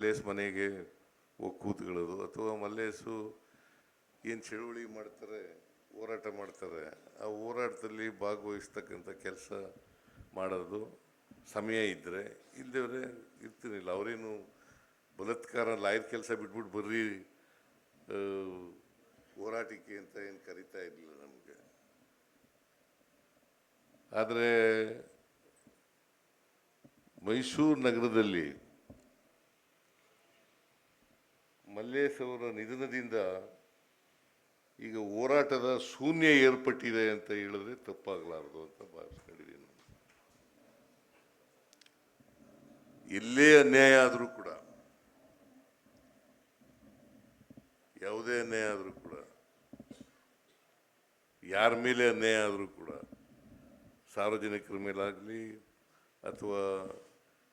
ಮಲ್ಲೇಸ್ ಮನೆಗೆ ಹೋಗಿ ಕೂತ್ಕೊಳ್ಳೋದು. ಅಥವಾ ಮಲ್ಲೇಸು ಏನು ಚಳುವಳಿ ಮಾಡ್ತಾರೆ, ಹೋರಾಟ ಮಾಡ್ತಾರೆ, ಆ ಹೋರಾಟದಲ್ಲಿ ಭಾಗವಹಿಸ್ತಕ್ಕಂಥ ಕೆಲಸ ಮಾಡೋದು ಸಮಯ ಇದ್ದರೆ ಇಲ್ಲದವ್ರೆ ಇರ್ತಿರಲಿಲ್ಲ. ಅವರೇನು ಬಲತ್ಕಾರ, ಲಾಯರ್ ಕೆಲಸ ಬಿಟ್ಬಿಟ್ಟು ಬರ್ರಿ ಹೋರಾಟಿಕೆ ಹೋರಾಟಕ್ಕೆ ಅಂತ ಏನು ಕರಿತಾ ಇರಲಿಲ್ಲ ನಮಗೆ. ಆದರೆ ಮೈಸೂರು ನಗರದಲ್ಲಿ ಮಲ್ಲೇಶ್ ಅವರ ನಿಧನದಿಂದ ಈಗ ಹೋರಾಟದ ಶೂನ್ಯ ಏರ್ಪಟ್ಟಿದೆ ಅಂತ ಹೇಳಿದ್ರೆ ತಪ್ಪಾಗಲಾರದು ಅಂತ ಭಾವಿಸ್ಕೊಂಡಿದ್ದೀನಿ. ಎಲ್ಲೇ ಅನ್ಯಾಯ ಆದರೂ ಕೂಡ, ಯಾವುದೇ ಅನ್ಯಾಯ ಆದರೂ ಕೂಡ, ಯಾರ ಮೇಲೆ ಅನ್ಯಾಯ ಆದರೂ ಕೂಡ, ಸಾರ್ವಜನಿಕರ ಮೇಲಾಗಲಿ ಅಥವಾ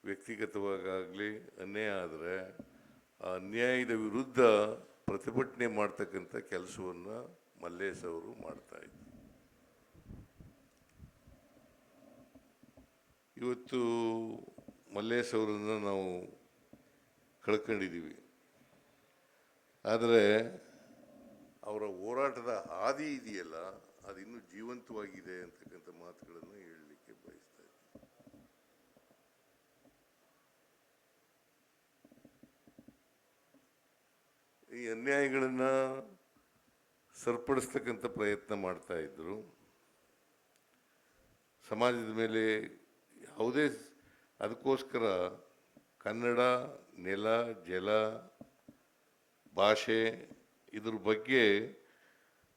ವ್ಯಕ್ತಿಗತವಾಗಲಿ ಅನ್ಯಾಯ ಆದರೆ ಅನ್ಯಾಯದ ವಿರುದ್ಧ ಪ್ರತಿಭಟನೆ ಮಾಡ್ತಕ್ಕಂಥ ಕೆಲಸವನ್ನು ಮಲ್ಲೇಶ್ ಅವರು ಮಾಡ್ತಾ ಇದ್ರು. ಇವತ್ತು ಮಲ್ಲೇಶ್ ಅವರನ್ನು ನಾವು ಕಳ್ಕೊಂಡಿದ್ದೀವಿ. ಆದರೆ ಅವರ ಹೋರಾಟದ ಹಾದಿ ಇದೆಯಲ್ಲ, ಅದು ಇನ್ನೂ ಜೀವಂತವಾಗಿದೆ ಅಂತಕ್ಕಂಥ ಮಾತುಗಳನ್ನು ಹೇಳಲಿಕ್ಕೆ ಬಯಸ್ತಾ ಅನ್ಯಾಯಗಳನ್ನು ಸರಿಪಡಿಸ್ತಕ್ಕಂಥ ಪ್ರಯತ್ನ ಮಾಡ್ತಾ ಇದ್ದರು ಸಮಾಜದ ಮೇಲೆ ಯಾವುದೇ ಅದಕ್ಕೋಸ್ಕರ ಕನ್ನಡ, ನೆಲ, ಜಲ, ಭಾಷೆ ಇದ್ರ ಬಗ್ಗೆ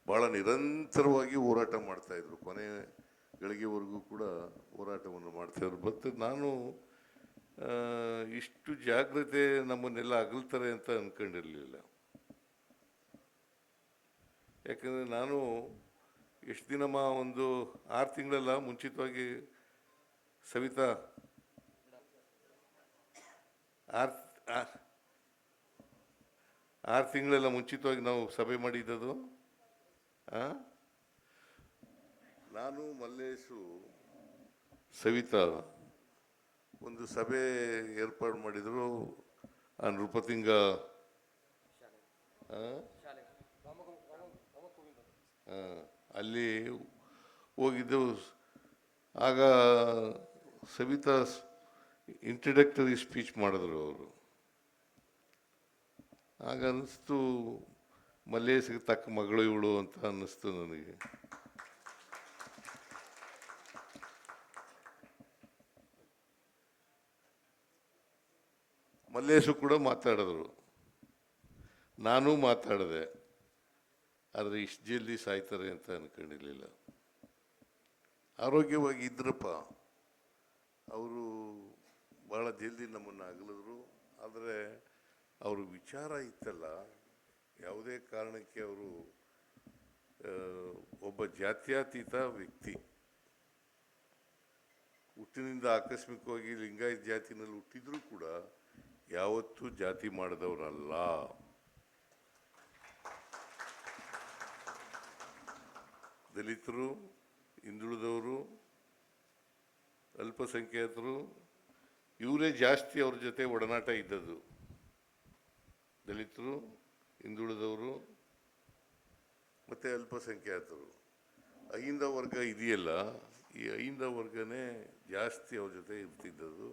ಭಾಳ ನಿರಂತರವಾಗಿ ಹೋರಾಟ ಮಾಡ್ತಾಯಿದ್ರು ಕೊನೆ ಗಳಿಗೆವರೆಗೂ ಕೂಡ ಹೋರಾಟವನ್ನು ಮಾಡ್ತಾಯಿದ್ರು ಬಟ್ ನಾನು ಇಷ್ಟು ಜಾಗ್ರತೆ ನಮ್ಮನ್ನೆಲ್ಲ ಅಗಲ್ತಾರೆ ಅಂತ ಅನ್ಕೊಂಡಿರಲಿಲ್ಲ. ಯಾಕಂದರೆ ನಾನು ಎಷ್ಟು ದಿನಮ್ಮ ಒಂದು ಆರು ತಿಂಗಳೆಲ್ಲ ಮುಂಚಿತವಾಗಿ ಸವಿತಾ ಆರು ಆರು ತಿಂಗಳೆಲ್ಲ ಮುಂಚಿತವಾಗಿ ನಾವು ಸಭೆ ಮಾಡಿದ್ದದು? ನಾನು ಮಲ್ಲೇಶು ಸವಿತಾ ಒಂದು ಸಭೆ ಏರ್ಪಾಡು ಮಾಡಿದರು, ಆ ನೃಪತಿಂಗ ಅಲ್ಲಿ ಹೋಗಿದ್ದೆವು ಆಗ ಸವಿತಾ ಇಂಟ್ರಡಕ್ಟರಿ ಸ್ಪೀಚ್ ಮಾಡಿದ್ರು ಅವರು. ಆಗ ಅನ್ನಿಸ್ತು ಮಲ್ಲೇಶಿಗೆ ತಕ್ಕ ಮಗಳು ಇವಳು ಅಂತ ಅನ್ನಿಸ್ತು ನನಗೆ. ಮಲ್ಲೇಶು ಕೂಡ ಮಾತಾಡಿದ್ರು. ನಾನು ಮಾತಾಡಿದೆ. ಆದರೆ ಇಷ್ಟು ಜಲ್ದಿ ಸಾಯ್ತಾರೆ ಅಂತ ಅನ್ಕೊಂಡಿರಲಿಲ್ಲ. ಆರೋಗ್ಯವಾಗಿ ಇದ್ರಪ್ಪ, ಅವರು ಭಾಳ ಜಲ್ದಿ ನಮ್ಮನ್ನು ಅಗಲಿದ್ರು. ಆದರೆ ಅವರು ವಿಚಾರ ಇತ್ತಲ್ಲ, ಯಾವುದೇ ಕಾರಣಕ್ಕೆ ಅವರು ಒಬ್ಬ ಜಾತ್ಯಾತೀತ ವ್ಯಕ್ತಿ. ಹುಟ್ಟಿನಿಂದ ಆಕಸ್ಮಿಕವಾಗಿ ಲಿಂಗಾಯತ್ ಜಾತಿನಲ್ಲಿ ಹುಟ್ಟಿದ್ರೂ ಕೂಡ ಯಾವತ್ತೂ ಜಾತಿ ಮಾಡಿದವರಲ್ಲ. ದಲಿತರು, ಹಿಂದುಳಿದವರು, ಅಲ್ಪಸಂಖ್ಯಾತರು, ಇವರೇ ಜಾಸ್ತಿ ಅವ್ರ ಜೊತೆ ಒಡನಾಟ ಇದ್ದದ್ದು. ದಲಿತರು, ಹಿಂದುಳಿದವರು, ಮತ್ತು ಅಲ್ಪಸಂಖ್ಯಾತರು. ಅಹಿಂದ ವರ್ಗ ಇದೆಯಲ್ಲ, ಈ ಅಹಿಂದ ವರ್ಗನೇ ಜಾಸ್ತಿ ಅವ್ರ ಜೊತೆ ಇರ್ತಿದ್ದದ್ದು.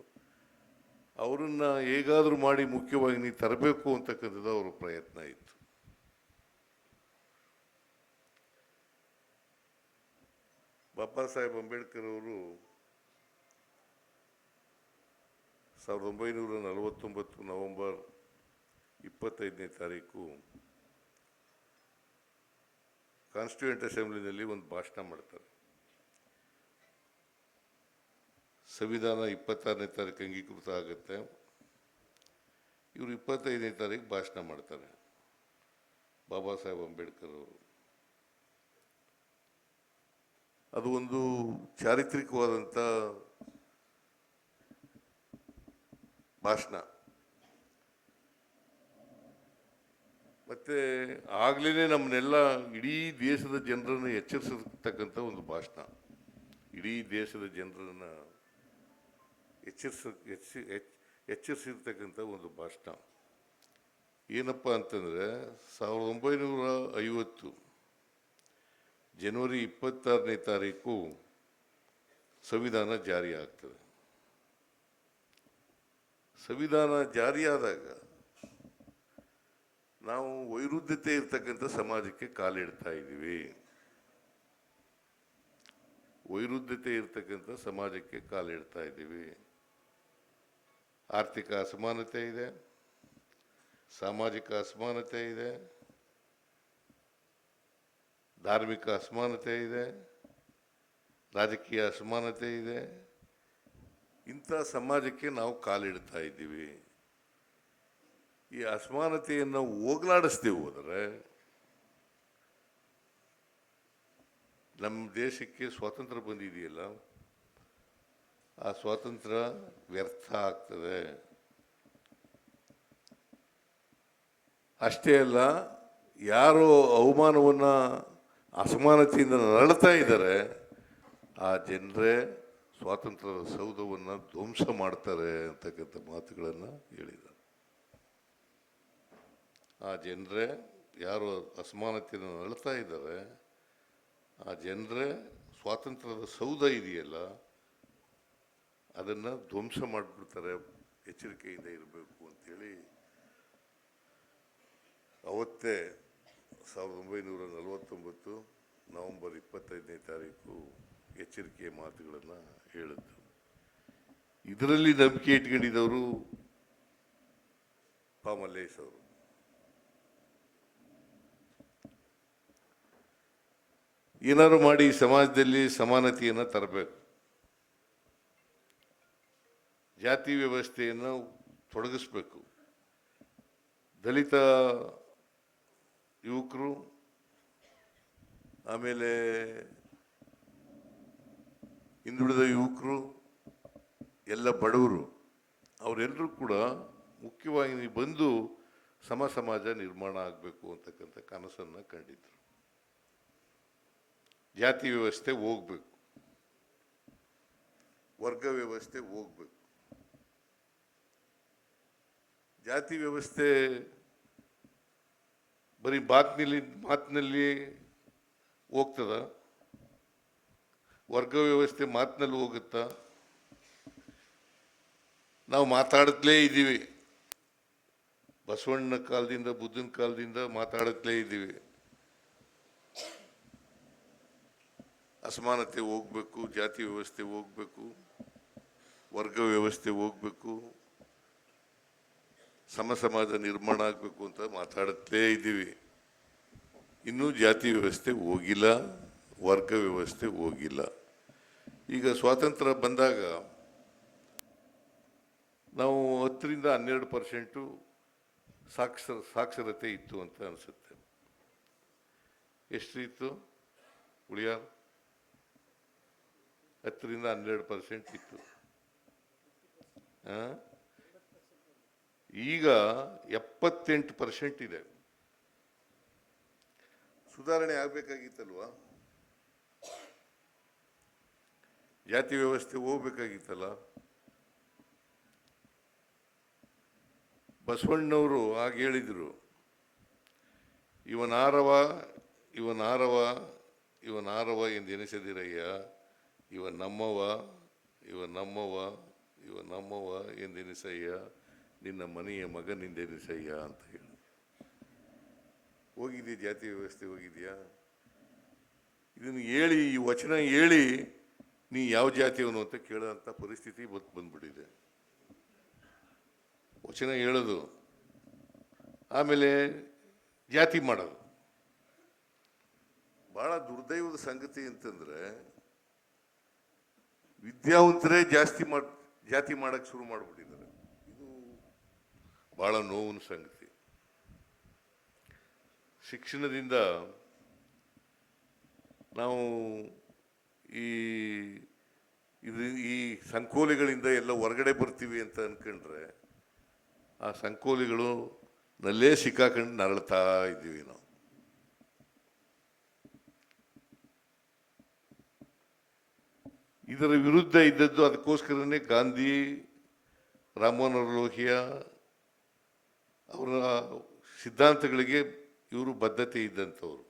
ಅವರನ್ನು ಹೇಗಾದರೂ ಮಾಡಿ ಮುಖ್ಯವಾಗಿ ನೀವು ತರಬೇಕು ಅಂತಕ್ಕಂಥದ್ದು ಅವರ ಪ್ರಯತ್ನ ಇತ್ತು. ಬಾಬಾ ಸಾಹೇಬ್ ಅಂಬೇಡ್ಕರ್ ಅವರು ಸಾವಿರದ ಒಂಬೈನೂರ ನಲವತ್ತೊಂಬತ್ತು ನವೆಂಬರ್ ಇಪ್ಪತ್ತೈದನೇ ತಾರೀಕು ಕಾನ್ಸ್ಟಿಟ್ಯೂಂಟ್ ಅಸೆಂಬ್ಲಿನಲ್ಲಿ ಒಂದು ಭಾಷಣ ಮಾಡ್ತಾರೆ. ಸಂವಿಧಾನ ಇಪ್ಪತ್ತಾರನೇ ತಾರೀಕು ಅಂಗೀಕೃತ ಆಗುತ್ತೆ. ಇವರು ಇಪ್ಪತ್ತೈದನೇ ತಾರೀಕು ಭಾಷಣ ಮಾಡ್ತಾರೆ. ಬಾಬಾ ಸಾಹೇಬ್ ಅಂಬೇಡ್ಕರ್ ಅವರು. ಅದು ಒಂದು ಚಾರಿತ್ರಿಕವಾದಂಥ ಭಾಷಣ. ಮತ್ತೆ ಆಗ್ಲೇ ನಮ್ಮನ್ನೆಲ್ಲ ಇಡೀ ದೇಶದ ಜನರನ್ನು ಎಚ್ಚರಿಸತಕ್ಕಂಥ ಒಂದು ಭಾಷಣ. ಇಡೀ ದೇಶದ ಜನರನ್ನ ಎಚ್ಚರಿಸ, ಎಚ್ಚ- ಎಚ್- ಎಚ್ಚರಿಸಿರ್ತಕ್ಕಂಥ ಒಂದು ಭಾಷಣ. ಏನಪ್ಪ ಅಂತಂದರೆ ಸಾವಿರದ ಒಂಬೈನೂರ ಐವತ್ತು ಜನವರಿ ಇಪ್ಪತ್ತಾರನೇ ತಾರೀಕು ಸಂವಿಧಾನ ಜಾರಿ ಆಗ್ತದೆ. ಸಂವಿಧಾನ ಜಾರಿಯಾದಾಗ ನಾವು ವೈರುಧ್ಯತೆ ಇರ್ತಕ್ಕಂಥ ಸಮಾಜಕ್ಕೆ ಕಾಲಿಡ್ತಾ ಇದ್ದೀವಿ. ವೈರುಧ್ಯತೆ ಇರ್ತಕ್ಕಂಥ ಸಮಾಜಕ್ಕೆ ಕಾಲಿಡ್ತಾ ಇದ್ದೀವಿ. ಆರ್ಥಿಕ ಅಸಮಾನತೆ ಇದೆ. ಸಾಮಾಜಿಕ ಅಸಮಾನತೆ ಇದೆ. ಧಾರ್ಮಿಕ ಅಸಮಾನತೆ ಇದೆ, ರಾಜಕೀಯ ಅಸಮಾನತೆ ಇದೆ. ಇಂಥ ಸಮಾಜಕ್ಕೆ ನಾವು ಕಾಲಿಡ್ತಾ ಇದ್ದೀವಿ. ಈ ಅಸಮಾನತೆಯನ್ನು ಹೋಗಲಾಡಿಸ್ತೀವಿ ಹೋದರೆ ನಮ್ಮ ದೇಶಕ್ಕೆ ಸ್ವಾತಂತ್ರ್ಯ ಬಂದಿದೆಯಲ್ಲ, ಆ ಸ್ವಾತಂತ್ರ್ಯ ವ್ಯರ್ಥ ಆಗ್ತದೆ. ಅಷ್ಟೇ ಅಲ್ಲ, ಯಾರು ಅವಮಾನವನ್ನು ಅಸಮಾನತೆಯಿಂದ ನರಳ್ತಾ ಇದ್ದಾರೆ, ಆ ಜನರೇ ಸ್ವಾತಂತ್ರ್ಯದ ಸೌಧವನ್ನು ಧ್ವಂಸ ಮಾಡ್ತಾರೆ ಅಂತಕ್ಕಂಥ ಮಾತುಗಳನ್ನು ಹೇಳಿದ್ದಾರೆ. ಆ ಜನರೇ ಯಾರು ಅಸಮಾನತೆಯನ್ನು ನರಳ್ತಾ ಇದ್ದಾರೆ, ಆ ಜನರೇ ಸ್ವಾತಂತ್ರ್ಯದ ಸೌಧ ಇದೆಯಲ್ಲ, ಅದನ್ನು ಧ್ವಂಸ ಮಾಡಿಬಿಡ್ತಾರೆ, ಎಚ್ಚರಿಕೆಯಿಂದ ಇರಬೇಕು ಅಂತೇಳಿ ಅವತ್ತೇ ಸಾವಿರದ ಒಂಬೈನೂರ ನಲವತ್ತೊಂಬತ್ತು ನವೆಂಬರ್ ಇಪ್ಪತ್ತೈದನೇ ತಾರೀಕು ಎಚ್ಚರಿಕೆಯ ಮಾತುಗಳನ್ನು ಹೇಳಿದ್ದು ಇದರಲ್ಲಿ ನಂಬಿಕೆ ಇಟ್ಕೊಂಡಿದ್ದವರು ಪಾ ಮಲ್ಲೇಶ್ ಅವರು. ಏನಾದ್ರು ಮಾಡಿ ಸಮಾಜದಲ್ಲಿ ಸಮಾನತೆಯನ್ನು ತರಬೇಕು. ಜಾತಿ ವ್ಯವಸ್ಥೆಯನ್ನು ತೊಡಗಿಸ್ಬೇಕು. ದಲಿತ ಯುವಕರು, ಆಮೇಲೆ ಹಿಂದುಳಿದ ಯುವಕರು, ಎಲ್ಲ ಬಡವರು, ಅವರೆಲ್ಲರೂ ಕೂಡ ಮುಖ್ಯವಾಗಿ ಬಂದು ಸಮ ಸಮಾಜ ನಿರ್ಮಾಣ ಆಗಬೇಕು ಅಂತಕ್ಕಂಥ ಕನಸನ್ನು ಕಂಡಿದ್ರು. ಜಾತಿ ವ್ಯವಸ್ಥೆ ಹೋಗ್ಬೇಕು. ವರ್ಗ ವ್ಯವಸ್ಥೆ ಹೋಗ್ಬೇಕು. ಜಾತಿ ವ್ಯವಸ್ಥೆ ಬರೀ ಮಾತಿನಲ್ಲಿ ಮಾತಿನಲ್ಲಿ ಹೋಗ್ತದ? ವರ್ಗ ವ್ಯವಸ್ಥೆ ಮಾತಿನಲ್ಲಿ ಹೋಗುತ್ತಾ? ನಾವು ಮಾತಾಡುತ್ತಲೇ ಇದ್ದೀವಿ. ಬಸವಣ್ಣನ ಕಾಲದಿಂದ, ಬುದ್ಧನ ಕಾಲದಿಂದ ಮಾತಾಡುತ್ತಲೇ ಇದ್ದೀವಿ. ಅಸಮಾನತೆ ಹೋಗ್ಬೇಕು, ಜಾತಿ ವ್ಯವಸ್ಥೆ ಹೋಗ್ಬೇಕು, ವರ್ಗ ವ್ಯವಸ್ಥೆ ಹೋಗ್ಬೇಕು. ಸಮ ಸಮಾಜ ನಿರ್ಮಾಣ ಆಗಬೇಕು ಅಂತ ಮಾತಾಡುತ್ತಲೇ ಇದ್ದೀವಿ. ಇನ್ನೂ ಜಾತಿ ವ್ಯವಸ್ಥೆ ಹೋಗಿಲ್ಲ, ವರ್ಗ ವ್ಯವಸ್ಥೆ ಹೋಗಿಲ್ಲ. ಈಗ ಸ್ವಾತಂತ್ರ್ಯ ಬಂದಾಗ ನಾವು ಹತ್ತರಿಂದ ಹನ್ನೆರಡು ಪರ್ಸೆಂಟು ಸಾಕ್ಷರ, ಸಾಕ್ಷರತೆ ಇತ್ತು ಅಂತ ಅನಿಸುತ್ತೆ. ಎಷ್ಟು ಇತ್ತು? ಉಳಿಯಾರ್? ಹತ್ತರಿಂದ ಹನ್ನೆರಡು ಪರ್ಸೆಂಟ್ ಇತ್ತು. ಆ? ಈಗ ಎಪ್ಪತ್ತೆಂಟು ಪರ್ಸೆಂಟ್ ಇದೆ. ಸುಧಾರಣೆ ಆಗಬೇಕಾಗಿತ್ತಲ್ವಾ? ಜಾತಿ ವ್ಯವಸ್ಥೆ ಹೋಗ್ಬೇಕಾಗಿತ್ತಲ್ಲ? ಬಸವಣ್ಣವರು ಆಗ ಹೇಳಿದರು. ಇವನಾರವ ಇವನಾರವ ಇವನಾರವ ಎಂದೆನಿಸದಿರಯ್ಯ ಇವ ನಮ್ಮವ ಇವ ನಮ್ಮವ ಇವ ನಮ್ಮವ ಎಂದೆನಿಸಯ್ಯ ನಿನ್ನ ಮನೆಯ ಮಗನಿಂದೆನಿಸಯ್ಯ ಅಂತ ಹೇಳಿ. ಹೋಗಿದೆಯಾ ಜಾತಿ ವ್ಯವಸ್ಥೆ ಹೋಗಿದೆಯಾ? ಇದನ್ನು ಹೇಳಿ, ಈ ವಚನ ಹೇಳಿ, ನೀ ಯಾವ ಜಾತಿಯವನು ಅಂತ ಕೇಳೋಂಥ ಪರಿಸ್ಥಿತಿ ಬಂತು ಬಂದ್ಬಿಟ್ಟಿದೆ. ವಚನ ಹೇಳೋದು. ಆಮೇಲೆ ಜಾತಿ ಮಾಡೋದು. ಬಹಳ ದುರ್ದೈವದ ಸಂಗತಿ ಅಂತಂದ್ರೆ, ವಿದ್ಯಾವಂತರೇ ಜಾಸ್ತಿ ಮಾಡಿ ಜಾತಿ ಮಾಡಕ್ ಶುರು ಮಾಡಿಬಿಟ್ಟಿದ್ದಾರೆ. ಬಹಳ ನೋವಿನ ಸಂಗತಿ. ಶಿಕ್ಷಣದಿಂದ ನಾವು ಈ ಇದು ಈ ಸಂಕೋಲೆಗಳಿಂದ ಎಲ್ಲ ಹೊರಗಡೆ ಬರ್ತೀವಿ ಅಂತ ಅಂದ್ಕೊಂಡ್ರೆ ಆ ಸಂಕೋಲೆಗಳು ನಲ್ಲೇ ಸಿಕ್ಕಾಕೊಂಡು ನರಳ್ತಾ ಇದ್ದೀವಿ ನಾವು. ಇದರ ವಿರುದ್ಧ ಇದ್ದದ್ದು ಅದಕ್ಕೋಸ್ಕರನೇ ಗಾಂಧಿ ರಾಮಮೋಹನ್ ಲೋಹಿಯ ಅವರ ಸಿದ್ಧಾಂತಗಳಿಗೆ ಇವರು ಬದ್ಧತೆ ಇದ್ದಂಥವ್ರು.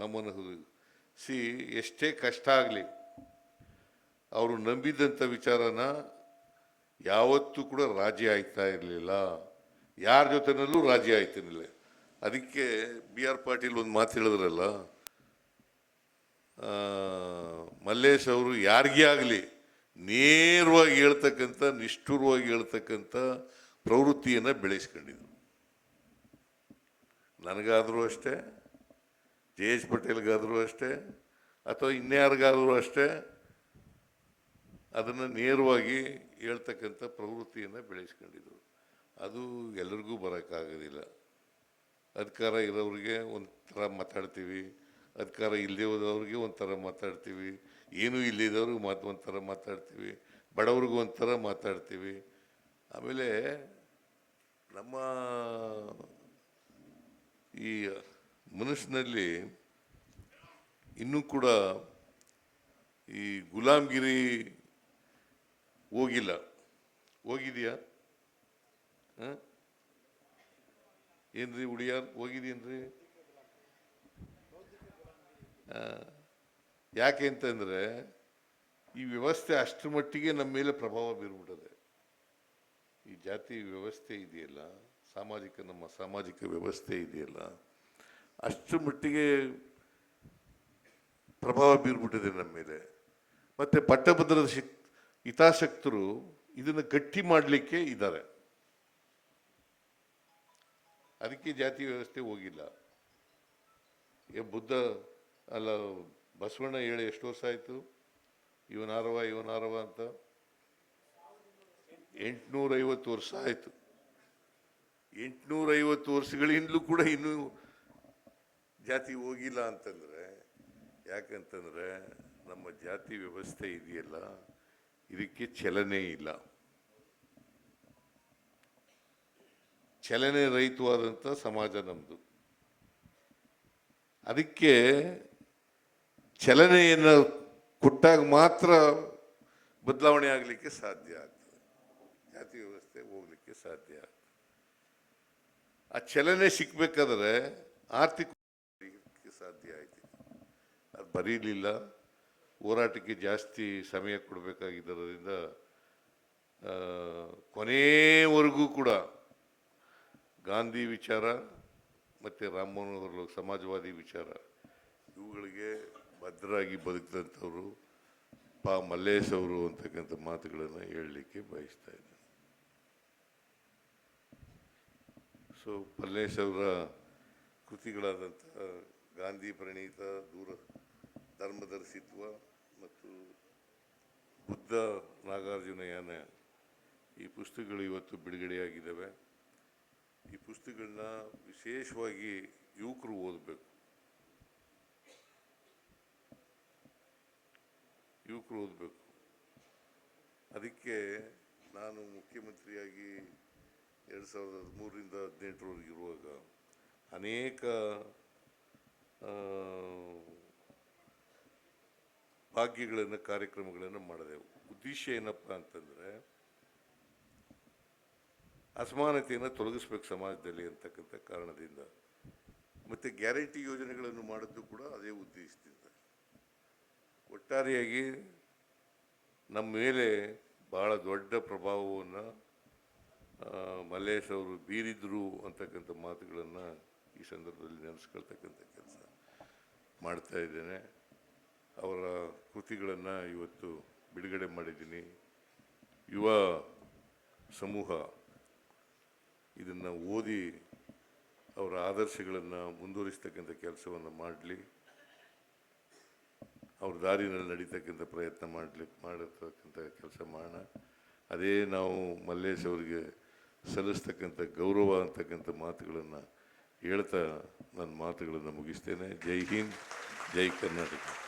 ನಮ್ಮನ್ನು ಸಿ, ಎಷ್ಟೇ ಕಷ್ಟ ಆಗಲಿ, ಅವರು ನಂಬಿದ್ದಂಥ ವಿಚಾರನ ಯಾವತ್ತೂ ಕೂಡ ರಾಜಿ ಆಯ್ತಾ ಇರಲಿಲ್ಲ. ಯಾರ ಜೊತೆನಲ್ಲೂ ರಾಜಿ ಆಯ್ತಿರಲಿಲ್ಲ. ಅದಕ್ಕೆ ಬಿ ಆರ್ ಪಾಟೀಲ್ ಒಂದು ಮಾತು ಹೇಳಿದ್ರಲ್ಲ ಮಲ್ಲೇಶ್ ಅವರು ಯಾರಿಗೇ ಆಗಲಿ ನೇರವಾಗಿ ಹೇಳ್ತಕ್ಕಂಥ, ನಿಷ್ಠುರವಾಗಿ ಹೇಳ್ತಕ್ಕಂಥ ಪ್ರವೃತ್ತಿಯನ್ನು ಬೆಳೆಸ್ಕೊಂಡಿದ್ರು ನನಗಾದರೂ ಅಷ್ಟೇ ಜೆ ಎಚ್ ಪಟೇಲ್ಗಾದರೂ ಅಷ್ಟೇ, ಅಥವಾ ಇನ್ಯಾರಿಗಾದರೂ ಅಷ್ಟೇ, ಅದನ್ನು ನೇರವಾಗಿ ಹೇಳ್ತಕ್ಕಂಥ ಪ್ರವೃತ್ತಿಯನ್ನು ಬೆಳೆಸ್ಕೊಂಡಿದ್ರು ಅದು ಎಲ್ಲರಿಗೂ ಬರೋಕ್ಕಾಗೋದಿಲ್ಲ. ಅಧಿಕಾರ ಇರೋರಿಗೆ ಒಂಥರ ಮಾತಾಡ್ತೀವಿ. ಅಧಿಕಾರ ಇಲ್ಲದೆ ಹೋದವ್ರಿಗೆ ಒಂಥರ ಮಾತಾಡ್ತೀವಿ. ಏನೂ ಇಲ್ಲಿದ್ದವ್ರಿಗೆ ಮಾತು ಒಂಥರ ಮಾತಾಡ್ತೀವಿ ಬಡವ್ರಿಗೂ ಒಂಥರ ಮಾತಾಡ್ತೀವಿ. ಆಮೇಲೆ ನಮ್ಮ ಈ ಮನಸ್ಸಿನಲ್ಲಿ ಇನ್ನೂ ಕೂಡ ಈ ಗುಲಾಮ್ಗಿರಿ ಹೋಗಿಲ್ಲ. ಹೋಗಿದೆಯಾ? ಹಾಂ? ಏನ್ರಿ ಉಡಿಯಾರ್? ಹೋಗಿದೀನ್ರಿ ಆ, ಯಾಕೆ ಅಂತಂದ್ರೆ ಈ ವ್ಯವಸ್ಥೆ ಅಷ್ಟರ ಮಟ್ಟಿಗೆ ನಮ್ಮ ಮೇಲೆ ಪ್ರಭಾವ ಬೀರ್ಬಿಟ್ಟದೆ. ಈ ಜಾತಿ ವ್ಯವಸ್ಥೆ ಇದೆಯಲ್ಲ, ಸಾಮಾಜಿಕ ನಮ್ಮ ಸಾಮಾಜಿಕ ವ್ಯವಸ್ಥೆ ಇದೆಯಲ್ಲ ಅಷ್ಟರ ಮಟ್ಟಿಗೆ ಪ್ರಭಾವ ಬೀರ್ಬಿಟ್ಟಿದೆ ನಮ್ಮ ಮೇಲೆ. ಮತ್ತೆ ಪಟ್ಟಭದ್ರದ ಶಕ್, ಹಿತಾಸಕ್ತರು ಇದನ್ನು ಗಟ್ಟಿ ಮಾಡಲಿಕ್ಕೆ ಇದ್ದಾರೆ. ಅದಕ್ಕೆ ಜಾತಿ ವ್ಯವಸ್ಥೆ ಹೋಗಿಲ್ಲ. ಬುದ್ಧ, ಅಲ್ಲ ಬಸವಣ್ಣ ಹೇಳಿ ಎಷ್ಟು ವರ್ಷ ಆಯಿತು? ಇವನಾರವ ಇವನಾರವ ಅಂತ? ಎಂಟುನೂರೈವತ್ತು ವರ್ಷ ಆಯಿತು. ಎಂಟುನೂರೈವತ್ತು ವರ್ಷಗಳಿಂದಲೂ ಕೂಡ ಇನ್ನೂ ಜಾತಿ ಹೋಗಿಲ್ಲ ಅಂತಂದರೆ, ಯಾಕಂತಂದರೆ ನಮ್ಮ ಜಾತಿ ವ್ಯವಸ್ಥೆ ಇದೆಯಲ್ಲ, ಇದಕ್ಕೆ ಚಲನೆ ಇಲ್ಲ. ಚಲನೆ ರಹಿತವಾದಂಥ ಸಮಾಜ ನಮ್ಮದು ಅದಕ್ಕೆ ಚಲನೆಯನ್ನು ಕೊಟ್ಟಾಗ ಮಾತ್ರ ಬದಲಾವಣೆ ಆಗಲಿಕ್ಕೆ ಸಾಧ್ಯ ಆಗ್ತದೆ. ಜಾತಿ ವ್ಯವಸ್ಥೆ ಹೋಗಲಿಕ್ಕೆ ಸಾಧ್ಯ ಆ ಚಲನೆ ಸಿಕ್ಕಬೇಕಾದ್ರೆ ಆರ್ಥಿಕ ಸಾಧ್ಯ ಆಯ್ತು. ಅದು ಬರೀಲಿಲ್ಲ. ಹೋರಾಟಕ್ಕೆ ಜಾಸ್ತಿ ಸಮಯ ಕೊಡಬೇಕಾಗಿದ್ದರಿಂದ ಕೊನೆಯವರೆಗೂ ಕೂಡ ಗಾಂಧಿ ವಿಚಾರ ಮತ್ತು ರಾಮ್ ಮನೋಹರ್ ಸಮಾಜವಾದಿ ವಿಚಾರ ಭದ್ರಾಗಿ ಬದುಕಿದಂಥವ್ರು, ಪಾ ಮಲ್ಲೇಶ್ ಅವರು ಅಂತಕ್ಕಂಥ ಮಾತುಗಳನ್ನು ಹೇಳಲಿಕ್ಕೆ ಬಯಸ್ತಾ ಇದ್ದೇನೆ. ಸೊ ಮಲ್ಲೇಶ್ ಅವರ ಕೃತಿಗಳಾದಂಥ ಗಾಂಧಿ ಪ್ರಣೀತ, ದೂರ, ಧರ್ಮದರ್ಶಿತ್ವ ಮತ್ತು ಬುದ್ಧ ನಾಗಾರ್ಜುನಯಾನ ಈ ಪುಸ್ತಕಗಳು ಇವತ್ತು ಬಿಡುಗಡೆಯಾಗಿದ್ದಾವೆ. ಈ ಪುಸ್ತಕಗಳನ್ನ ವಿಶೇಷವಾಗಿ ಯುವಕರು ಓದಬೇಕು. ಯುವಕರು ಓದಬೇಕು. ಅದಕ್ಕೆ ನಾನು ಮುಖ್ಯಮಂತ್ರಿಯಾಗಿ ಎರಡು ಸಾವಿರದ ಹದಿಮೂರರಿಂದ ಹದಿನೆಂಟರವರೆಗೆ ಇರುವಾಗ ಅನೇಕ ಭಾಗ್ಯಗಳನ್ನು, ಕಾರ್ಯಕ್ರಮಗಳನ್ನು ಮಾಡಿದೆವು. ಉದ್ದೇಶ ಏನಪ್ಪ ಅಂತಂದರೆ ಅಸಮಾನತೆಯನ್ನು ತೊಲಗಿಸ್ಬೇಕು ಸಮಾಜದಲ್ಲಿ ಅಂತಕ್ಕಂಥ ಕಾರಣದಿಂದ. ಮತ್ತು ಗ್ಯಾರಂಟಿ ಯೋಜನೆಗಳನ್ನು ಮಾಡಿದ್ದು ಕೂಡ ಅದೇ ಉದ್ದೇಶದಿಂದ. ಒಟ್ಟಾರೆಯಾಗಿ ನಮ್ಮ ಮೇಲೆ ಬಹಳ ದೊಡ್ಡ ಪ್ರಭಾವವನ್ನು ಮಲ್ಲೇಶ್ ಅವರು ಬೀರಿದ್ರು ಅಂತಕ್ಕಂಥ ಮಾತುಗಳನ್ನು ಈ ಸಂದರ್ಭದಲ್ಲಿ ನೆನೆಸ್ಕೊಳ್ತಕ್ಕಂಥ ಕೆಲಸ ಮಾಡ್ತಾ ಇದ್ದೇನೆ. ಅವರ ಕೃತಿಗಳನ್ನು ಇವತ್ತು ಬಿಡುಗಡೆ ಮಾಡಿದ್ದೀನಿ. ಯುವ ಸಮೂಹ ಇದನ್ನು ಓದಿ ಅವರ ಆದರ್ಶಗಳನ್ನು ಮುಂದುವರಿಸ್ತಕ್ಕಂಥ ಕೆಲಸವನ್ನು ಮಾಡಲಿ. ಅವ್ರ ದಾರಿನಲ್ಲಿ ನಡೀತಕ್ಕಂಥ ಪ್ರಯತ್ನ ಮಾಡಲಿಕ್ಕೆ ಮಾಡಿರ್ತಕ್ಕಂಥ ಕೆಲಸ ಮಾಡೋಣ. ಅದೇ ನಾವು ಮಲ್ಲೇಶ್ ಅವರಿಗೆ ಸಲ್ಲಿಸ್ತಕ್ಕಂಥ ಗೌರವ ಅಂತಕ್ಕಂಥ ಮಾತುಗಳನ್ನು ಹೇಳ್ತಾ ನನ್ನ ಮಾತುಗಳನ್ನು ಮುಗಿಸ್ತೇನೆ. ಜೈ ಹಿಂದ್, ಜೈ ಕರ್ನಾಟಕ.